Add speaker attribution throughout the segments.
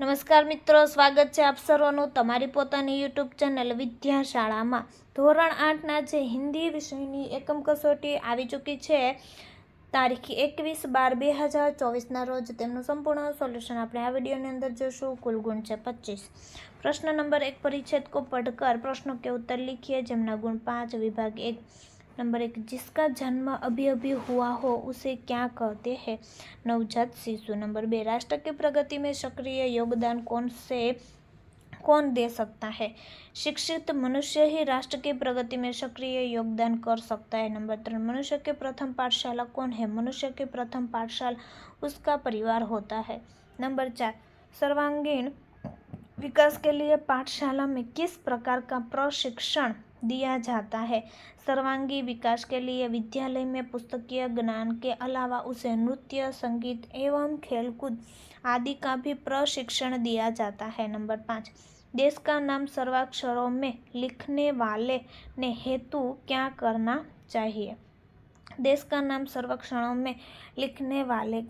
Speaker 1: નમસ્કાર મિત્રો, સ્વાગત છે આપ સર્વનું તમારી પોતાની યુટ્યુબ ચેનલ વિદ્યાશાળામાં. ધોરણ આઠના જે હિન્દી વિષયની એકમ કસોટી આવી ચૂકી છે, તારીખ એકવીસ બાર બે હજાર ચોવીસના રોજ તેમનું સંપૂર્ણ સોલ્યુશન આપણે આ વિડીયોની અંદર જોશું. કુલ ગુણ છે પચીસ. પ્રશ્ન નંબર એક, પરિચ્છેદ કો પઢકર પ્રશ્નો કે ઉત્તર લીખીએ, જેમના ગુણ પાંચ, વિભાગ એક. नंबर एक, जिसका जन्म अभी अभी हुआ हो, उसे क्या कहते हैं? नवजात शिशु। नंबर बे, राष्ट्र की प्रगति में सक्रिय योगदान कौन से, कौन दे सकता है? शिक्षित मनुष्य ही राष्ट्र की प्रगति में सक्रिय योगदान कर सकता है। नंबर तीन, मनुष्य के प्रथम पाठशाला कौन है? मनुष्य के प्रथम पाठशाला उसका परिवार होता है। नंबर चार, सर्वांगीण विकास के लिए पाठशाला में किस प्रकार का प्रशिक्षण दिया जाता है। सर्वांगी विकास के लिए विद्यालय में पुस्तकीय ज्ञान के अलावा उसे नृत्य, संगीत एवं खेलकूद आदि का भी प्रशिक्षण दिया जाता है। नंबर पाँच, देश का नाम सर्वाक्षरों में लिखने वाले ने हेतु क्या करना चाहिए? देश का नाम सर्वाक्षरों में लिखने वाले,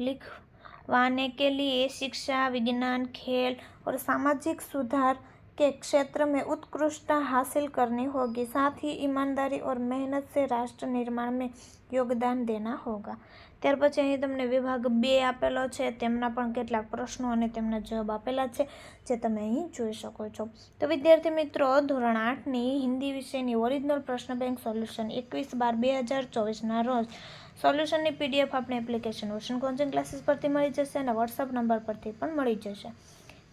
Speaker 1: लिखवाने के लिए शिक्षा, विज्ञान, खेल और सामाजिक सुधार के क्षेत्र में उत्कृष्टता हासिल करनी होगी साथ ही ईमानदारी और मेहनत से राष्ट्र निर्माण में યોગદાન દેના હોગા ત્યાર પછી અહીં તમને વિભાગ બે આપેલો છે તેમના પણ કેટલાક પ્રશ્નો અને તેમના જવાબ આપેલા છે જે તમે અહીં જોઈ શકો છો તો વિદ્યાર્થી મિત્રો ધોરણ આઠની હિન્દી વિષયની ઓરિજિનલ પ્રશ્ન બેંક સોલ્યુશન એકવીસ બાર બે હજાર ચોવીસના રોજ સોલ્યુશનની પીડીએફ આપણે એપ્લિકેશન ઓશન કોચિંગ ક્લાસીસ પરથી મળી જશે અને વોટ્સઅપ નંબર પરથી પણ મળી જશે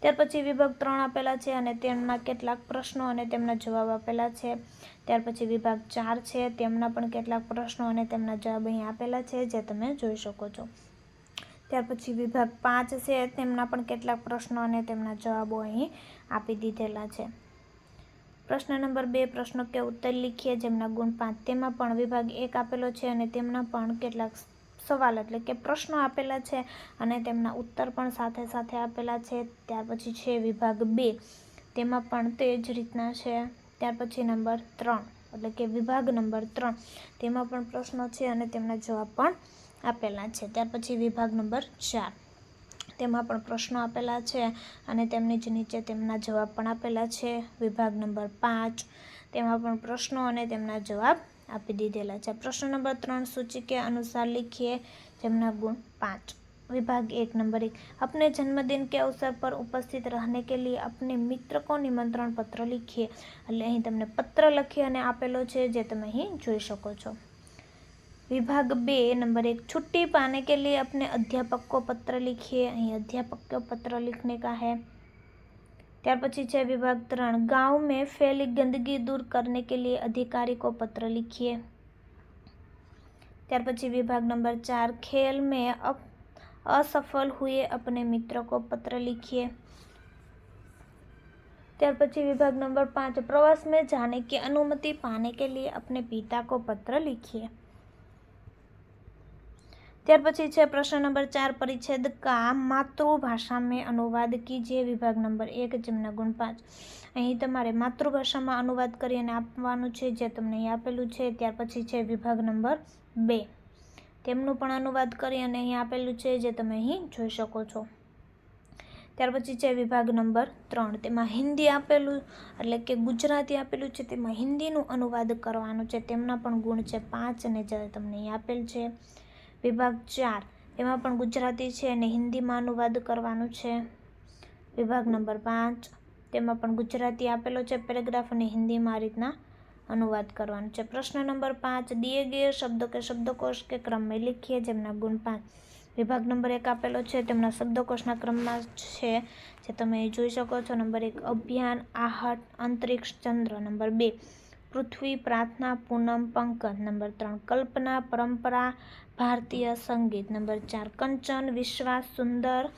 Speaker 1: ત્યાર પછી વિભાગ ત્રણ આપેલા છે અને તેમના કેટલાક પ્રશ્નો અને તેમના જવાબ આપેલા છે. ત્યાર પછી વિભાગ ચાર છે, તેમના પણ કેટલાક પ્રશ્નો અને તેમના જવાબ અહીં આપેલા છે, જે તમે જોઈ શકો છો. ત્યાર પછી વિભાગ પાંચ છે, તેમના પણ કેટલાક પ્રશ્નો અને તેમના જવાબો અહીં આપી દીધેલા છે. પ્રશ્ન નંબર બે પ્રશ્નો કે ઉત્તર લીખીએ, જેમના ગુણ પાંચ, તેમાં પણ વિભાગ એક આપેલો છે અને તેમના પણ કેટલાક સવાલ એટલે કે પ્રશ્નો આપેલા છે અને તેમના ઉત્તર પણ સાથે સાથે આપેલા છે. ત્યાર પછી છે વિભાગ બે. તેમાં પણ તે જ રીતના છે. ત્યાર પછી નંબર ત્રણ, એટલે કે વિભાગ નંબર ત્રણ. તેમાં પણ પ્રશ્નો છે અને તેમના જવાબ પણ આપેલા છે. ત્યાર પછી વિભાગ નંબર ચાર. તેમાં પણ પ્રશ્નો આપેલા છે અને તેમની જ નીચે તેમના જવાબ પણ આપેલા છે. વિભાગ નંબર પાંચ. તેમાં પણ પ્રશ્નો અને તેમના જવાબ આપી દીધેલા છે પ્રશ્ન નંબર ત્રણ સૂચિ કે અનુસાર લીખીએ જેમના ગુણ પાંચ विभाग एक नंबर एक अपने जन्मदिन के अवसर पर उपस्थित रहने के लिए अपने मित्र को निमंत्रण पत्र लिखिए એટલે અહીં તમને પત્ર લખી અને આપેલો છે જે તમે અહીં જોઈ શકો છો विभाग बे नंबर एक छुट्टी पाने के लिए अपने अध्यापक को पत्र लिखिए અહીં अध्यापक को पत्र लिखने का है ત્યાર પછી છે વિભાગ ત્રણ गांव में फैली गंदगी दूर करने के लिए अधिकारी को पत्र लिखिए ત્યાર પછી વિભાગ નંબર ચાર खेल में अप असफल हुए अपने मित्र को पत्र लिखिए ત્યાર પછી विभाग नंबर पाँच प्रवास में जाने की अनुमति पाने के लिए अपने पिता को पत्र लिखिए ત્યાર પછી છે પ્રશ્ન નંબર ચાર, પરિચ્છેદ કા માતૃભાષા મેં અનુવાદ કીજે વિભાગ નંબર એક જેમના ગુણ પાંચ. અહીં તમારે માતૃભાષામાં અનુવાદ કરી અને આપવાનું છે જે તમને અહીં આપેલું છે. ત્યાર પછી છે વિભાગ નંબર બે. તેમનું પણ અનુવાદ કરી અને અહીં આપેલું છે જે તમે અહીં જોઈ શકો છો. ત્યાર પછી છે વિભાગ નંબર ત્રણ. તેમાં હિન્દી આપેલું, એટલે કે ગુજરાતી આપેલું છે. તેમાં હિન્દીનું અનુવાદ કરવાનું છે. તેમના પણ ગુણ છે પાંચ અને જે તમને આપેલ છે વિભાગ ચાર. એમાં પણ ગુજરાતી છે અને હિન્દીમાં અનુવાદ કરવાનું છે. વિભાગ નંબર પાંચ. તેમાં પણ ગુજરાતી આપેલો છે પેરેગ્રાફ અને હિન્દીમાં આ રીતના અનુવાદ કરવાનો છે. પ્રશ્ન નંબર પાંચ. દિએ ગયે શબ્દો કે શબ્દકોષ કે ક્રમમાં લીખીએ જેમના ગુણ પાંચ. વિભાગ નંબર એક આપેલો છે તેમના શબ્દકોષના ક્રમમાં છે જે તમે જોઈ શકો છો. નંબર એક, અભિયાન, આહટ, અંતરિક્ષ, ચંદ્ર. નંબર બે પૃથ્વી પ્રાર્થના પૂનમ પંકજ. નંબર ત્રણ, કલ્પના પરંપરા, ભારતીય સંગીત. નંબર ચાર, કંચન વિશ્વાસ સુંદર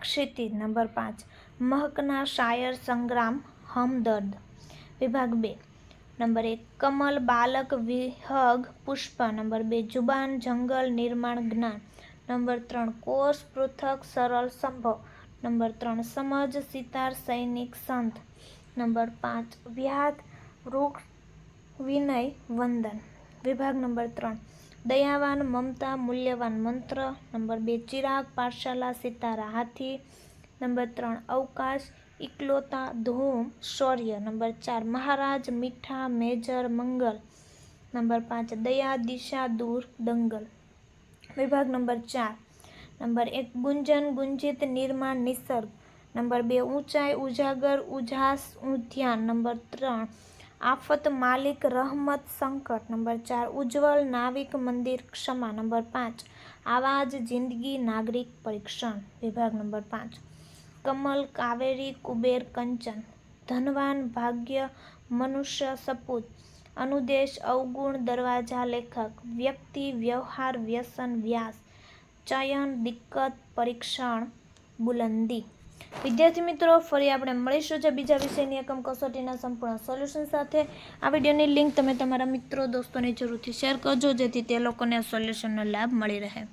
Speaker 1: ક્ષિતિ નંબર પાંચ, મહકના શાયર સંગ્રામ હમદર્દ. વિભાગ બે. નંબર એક, કમલ બાલક વિહગ પુષ્પ. નંબર બે, જુબાન જંગલ નિર્માણ જ્ઞાન. નંબર ત્રણ, કોષ પૃથક સરળ સંભવ. નંબર ત્રણ, સમજ સિતાર સૈનિક સંત. નંબર પાંચ, વ્યાધ વૃક્ષ વિનય વંદન. વિભાગ નંબર ત્રણ. દયાવાન, મમતા, મૂલ્યવાન મંત્ર. નંબર બે, ચિરાગ, પાઠશાલા, સિતારા, હાથી. નંબર ત્રણ, અવકાશ, ઇકલોતા, ધૂમ, શૌર્ય. નંબર ચાર, મહારાજ, મીઠા, મેજર, મંગલ. નંબર પાંચ, દયા, દિશા, દૂર, દંગલ. વિભાગ નંબર ચાર. નંબર એક, ગુંજન, ગુંજિત, નિર્માણ, નિસર્ગ. નંબર બે, ઊંચાઈ, ઉજાગર, ઉજાસ ઉદ્યાન નંબર ત્રણ આફત માલિક રહમત સંકટ, નંબર ચાર ઉજ્જવલ નાવિક મંદિર ક્ષમા, નંબર પાંચ, આવાજ જિંદગી નાગરિક પરીક્ષણ, વિભાગ નંબર પાંચ, કમલ કાવેરી કુબેર કંચન, ધનવાન ભાગ્ય મનુષ્ય સપૂત, અનુદેશ અવગુણ દરવાજા લેખક, વ્યક્તિ વ્યવહાર વ્યસન વ્યાસ, ચયન દિક્કત પરીક્ષણ બુલંદી. વિદ્યાર્થી મિત્રો, ફરી આપણે મળીશું જે બીજા વિષયની એકમ કસોટીના સંપૂર્ણ સોલ્યુશન સાથે. આ વિડીયોની લિંક તમે તમારા મિત્રો, દોસ્તોને જરૂરથી શેર કરજો, જેથી તે લોકોને સોલ્યુશનનો લાભ મળી રહે.